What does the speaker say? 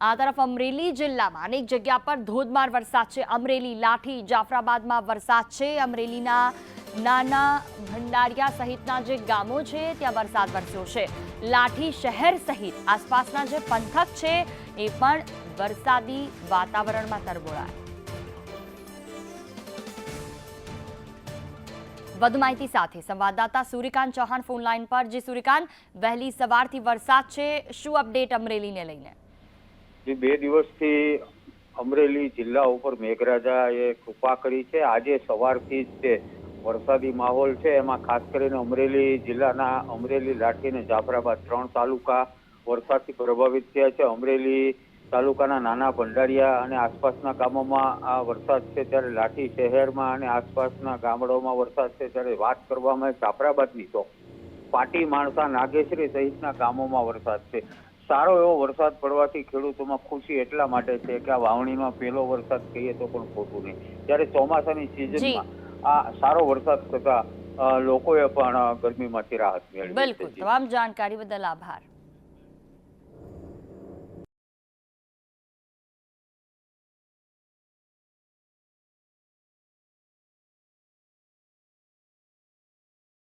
આ તરફ અમરેલી જિલ્લામાં અનેક જગ્યા પર ધોધમાર વરસાદ છે. અમરેલી, લાઠી, જાફરાબાદમાં વરસાદ છે. અમરેલીના નાના ભંડારિયા સહિતના જે ગામો છે, ત્યાં વરસાદ વરસ્યો છે. લાઠી શહેર સહિત આસપાસના જે પંથક છે, એ પણ વરસાદી વાતાવરણમાં તરબોળાય. વધુ માહિતી સાથે સંવાદદાતા સૂર્યકાંત ચૌહાણ ફોન લાઈન પર. જે સૂર્યકાંત, વહેલી સવારથી વરસાદ છે. શું અપડેટ અમરેલીને લઈને? બે દિવસથી અમરેલી જિલ્લા ઉપર મેઘરાજાએ કૃપા કરી છે. આજે સવારથી જ તે વરસાદી માહોલ છે. એમાં ખાસ કરીને અમરેલી જિલ્લાના અમરેલી, લાઠી અને જાફરાબાદ ત્રણ તાલુકા વરસાદથી પ્રભાવિત થયા છે. અમરેલી તાલુકાના નાના ભંડારિયા અને આસપાસના ગામોમાં આ વરસાદ છે ત્યારે લાઠી શહેરમાં અને આસપાસના ગામડાઓમાં વરસાદ છે ત્યારે વાત કરવામાં જાફરાબાદની તો પાટી, માણસા, નાગેશ્રી સહિતના ગામોમાં વરસાદ છે. સારો એવો વરસાદ પડવાથી ખેડૂતોમાં ખુશી એટલા માટે છે કે આ વાવણીમાં પહેલો વરસાદ કહીએ તો પણ ખોટું નહીં. જ્યારે ચોમાસાની સિઝનમાં આ સારો વરસાદ થતા લોકોએ પણ ગરમીમાંથી રાહત મેળવી બિલકુલ. તમામ જાણકારી બદલ આભાર.